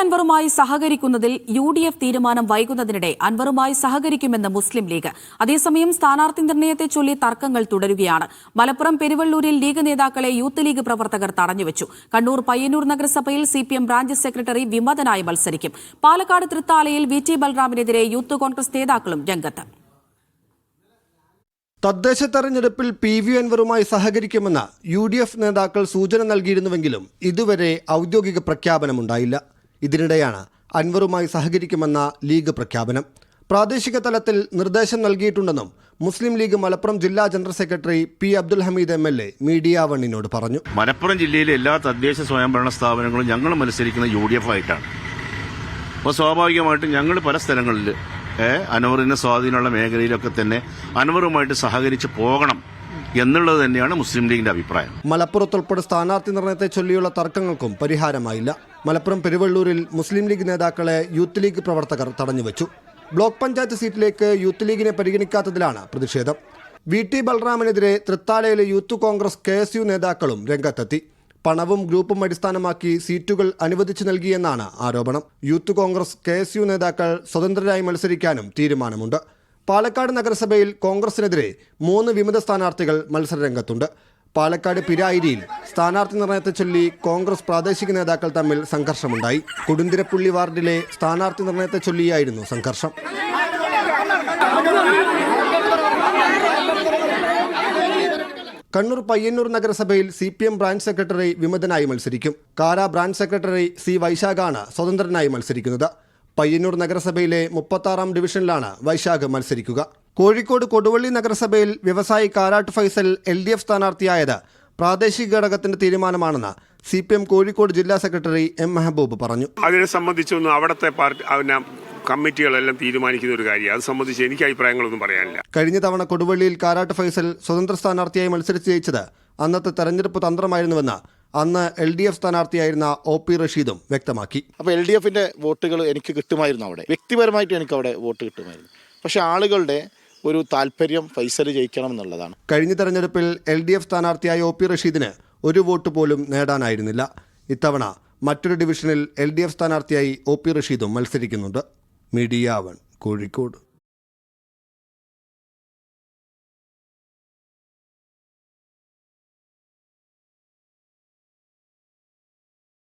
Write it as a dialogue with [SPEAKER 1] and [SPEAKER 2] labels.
[SPEAKER 1] അൻവറുമായി സഹകരിക്കുന്നതിൽ U D F തീരുമാനം വൈകുന്നതിനിടെ അൻവറുമായി സഹകരിക്കുമെന്ന് മുസ്ലിം ലീഗ്. അതേസമയം സ്ഥാനാർത്ഥി നിർണയത്തെ ചൊല്ലി തർക്കങ്ങൾ തുടരുകയാണ്. മലപ്പുറം പെരുവള്ളൂരിൽ ലീഗ് നേതാക്കളെ യൂത്ത് ലീഗ് പ്രവർത്തകർ തടഞ്ഞുവച്ചു. കണ്ണൂർ പയ്യന്നൂർ നഗരസഭയിൽ സി ബ്രാഞ്ച് സെക്രട്ടറി വിമതനായി മത്സരിക്കും. പാലക്കാട് തൃത്താലയിൽ വി ടി ബൽറാമിനെതിരെ യൂത്ത് കോൺഗ്രസ് നേതാക്കളും രംഗത്ത്.
[SPEAKER 2] തദ്ദേശ തെരഞ്ഞെടുപ്പിൽ പി വി അൻവറുമായി സഹകരിക്കുമെന്ന് യു ഡി എഫ് നേതാക്കൾ സൂചന നൽകിയിരുന്നുവെങ്കിലും ഇതുവരെ ഔദ്യോഗിക പ്രഖ്യാപനമുണ്ടായില്ല. ഇതിനിടെയാണ് അൻവറുമായി സഹകരിക്കുമെന്ന ലീഗ് പ്രഖ്യാപനം. പ്രാദേശിക തലത്തിൽ നിർദ്ദേശം നൽകിയിട്ടുണ്ടെന്നും മുസ്ലിം ലീഗ് മലപ്പുറം ജില്ലാ general secretary P Abdul Hameed M L A media വണ്ണിനോട് പറഞ്ഞു.
[SPEAKER 3] മലപ്പുറം ജില്ലയിലെ എല്ലാ തദ്ദേശ സ്വയംഭരണ സ്ഥാപനങ്ങളും ഞങ്ങൾ മത്സരിക്കുന്ന യു ഡി എഫ് ആയിട്ടാണ്. അപ്പോൾ സ്വാഭാവികമായിട്ടും ഞങ്ങൾ പല സ്ഥലങ്ങളിൽ അനവറിന് സ്വാധീനമുള്ള മേഖലയിലൊക്കെ തന്നെ അനവറുമായിട്ട് സഹകരിച്ച് പോകണം. എന്നുള്ളത് തന്നെയാണ് മുസ്ലിം ലീഗിന്റെ അഭിപ്രായം.
[SPEAKER 2] മലപ്പുറത്ത് ഉൾപ്പെടെ സ്ഥാനാർത്ഥി നിർണയത്തെ ചൊല്ലിയുള്ള തർക്കങ്ങൾക്കും പരിഹാരമായില്ല. മലപ്പുറം പെരുവള്ളൂരിൽ മുസ്ലിം ലീഗ് നേതാക്കളെ യൂത്ത് ലീഗ് പ്രവർത്തകർ തടഞ്ഞുവച്ചു. ബ്ലോക്ക് പഞ്ചായത്ത് സീറ്റിലേക്ക് യൂത്ത് ലീഗിനെ പരിഗണിക്കാത്തതിലാണ് പ്രതിഷേധം. വി ടി ബൽറാമിനെതിരെ തൃത്താലയിലെ youth Congress K S U നേതാക്കളും രംഗത്തെത്തി. പണവും ഗ്രൂപ്പും അടിസ്ഥാനമാക്കി സീറ്റുകൾ അനുവദിച്ചു നൽകിയെന്നാണ് ആരോപണം. യൂത്ത് കോൺഗ്രസ് കെ നേതാക്കൾ സ്വതന്ത്രരായി മത്സരിക്കാനും തീരുമാനമുണ്ട്. പാലക്കാട് നഗരസഭയിൽ കോൺഗ്രസിനെതിരെ മൂന്ന് വിമത സ്ഥാനാർത്ഥികൾ മത്സരരംഗത്തുണ്ട്. പാലക്കാട് പിരായിരിയിൽ സ്ഥാനാർത്ഥി നിർണയത്തെ ചൊല്ലി കോൺഗ്രസ് പ്രാദേശിക നേതാക്കൾ തമ്മിൽ സംഘർഷമുണ്ടായി. കൊടുന്തിരപ്പുള്ളി വാർഡിലെ സ്ഥാനാർത്ഥി നിർണയത്തെ ചൊല്ലിയായിരുന്നു സംഘർഷം. കണ്ണൂർ പയ്യന്നൂർ നഗരസഭയിൽ C P M branch secretary വിമതനായി മത്സരിക്കും. കാര ബ്രാഞ്ച് സെക്രട്ടറി സി വൈശാഖാണ് സ്വതന്ത്രനായി മത്സരിക്കുന്നത്. പയ്യന്നൂർ നഗരസഭയിലെ മുപ്പത്താറാം ഡിവിഷനിലാണ് വൈശാഖ് മത്സരിക്കുക. കോഴിക്കോട് കൊടുവള്ളി നഗരസഭയിൽ വ്യവസായി Karat Faisal L D F സ്ഥാനാർത്ഥിയായത് പ്രാദേശിക ഘടകത്തിന്റെ തീരുമാനമാണെന്ന് സി പി എം കോഴിക്കോട് ജില്ലാ സെക്രട്ടറി എം മെഹബൂബ് പറഞ്ഞു.
[SPEAKER 4] അതിനെ സംബന്ധിച്ചൊന്നും അവിടുത്തെ പാർട്ടി കമ്മിറ്റികളെല്ലാം തീരുമാനിക്കുന്ന ഒരു കാര്യം അത് സംബന്ധിച്ച് എനിക്ക് അഭിപ്രായങ്ങളൊന്നും പറയാനില്ല.
[SPEAKER 2] കഴിഞ്ഞ തവണ കൊടുവള്ളിയിൽ കാരാട്ട് ഫൈസൽ സ്വതന്ത്ര സ്ഥാനാർത്ഥിയായി മത്സരിച്ച് ജയിച്ചത് അന്നത്തെ തെരഞ്ഞെടുപ്പ് തന്ത്രമായിരുന്നുവെന്ന് അന്ന് എൽ ഡി എഫ് സ്ഥാനാർത്ഥിയായിരുന്ന ഒ പി റഷീദും വ്യക്തമാക്കി.
[SPEAKER 5] അപ്പോൾ എൽ ഡി എഫിന്റെ വോട്ടുകൾ എനിക്ക് കിട്ടുമായിരുന്നു അവിടെ. വ്യക്തിപരമായിട്ട് എനിക്ക് അവിടെ വോട്ട് കിട്ടുമായിരുന്നു. പക്ഷെ ആളുകളുടെ ഒരു താല്പര്യം ഫൈസൽ ജയിക്കണം എന്നുള്ളതാണ്.
[SPEAKER 2] കഴിഞ്ഞ തെരഞ്ഞെടുപ്പിൽ എൽ ഡി എഫ് സ്ഥാനാർത്ഥിയായ ഒ പി റഷീദിന് ഒരു വോട്ട് പോലും നേടാനായിരുന്നില്ല. ഇത്തവണ മറ്റൊരു ഡിവിഷനിൽ എൽ ഡി എഫ് സ്ഥാനാർത്ഥിയായി ഒ പി റഷീദും മത്സരിക്കുന്നുണ്ട്. Media one Kozhikode.